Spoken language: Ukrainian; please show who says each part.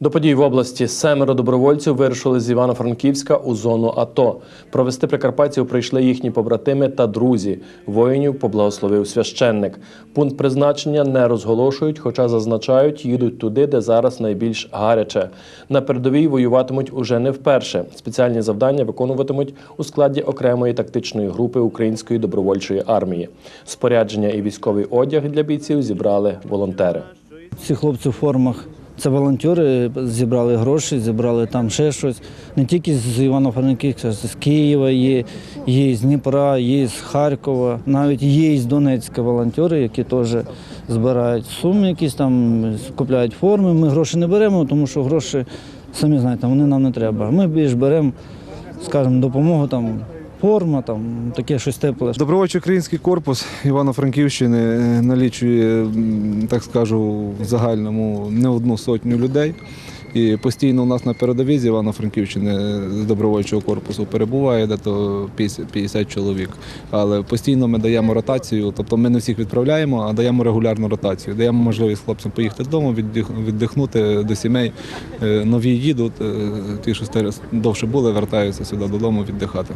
Speaker 1: До подій в області семеро добровольців вирушили з Івано-Франківська у зону АТО. Провести прикарпатців прийшли їхні побратими та друзі. Воїнів поблагословив священник. Пункт призначення не розголошують, хоча зазначають, їдуть туди, де зараз найбільш гаряче. На передовій воюватимуть уже не вперше. Спеціальні завдання виконуватимуть у складі окремої тактичної групи Української добровольчої армії. Спорядження і військовий одяг для бійців зібрали волонтери.
Speaker 2: Ці хлопці в формах це волонтери, зібрали гроші, зібрали там ще щось. Не тільки з Івано-Франківська, з Києва є, є з Дніпра, є з Харкова, навіть є з Донецька волонтери, які теж збирають суми, якісь там купляють форми. Ми гроші не беремо, тому що гроші, самі знаєте, вони нам не треба. Ми більш беремо, скажімо, допомогу там. Форма, там таке щось тепле.
Speaker 3: Добровольчий український корпус Івано-Франківщини е, налічує, так скажу, в загальному не одну сотню людей. І постійно у нас на передовій з Івано-Франківщини е, з добровольчого корпусу перебуває дето 50 50 чоловік. Але постійно ми даємо ротацію, тобто ми не всіх відправляємо, а даємо регулярну ротацію. Даємо можливість хлопцям поїхати додому, віддих- віддихнути до сімей. Е, Нові їдуть, ті, що довше були, вертаються сюди додому віддихати.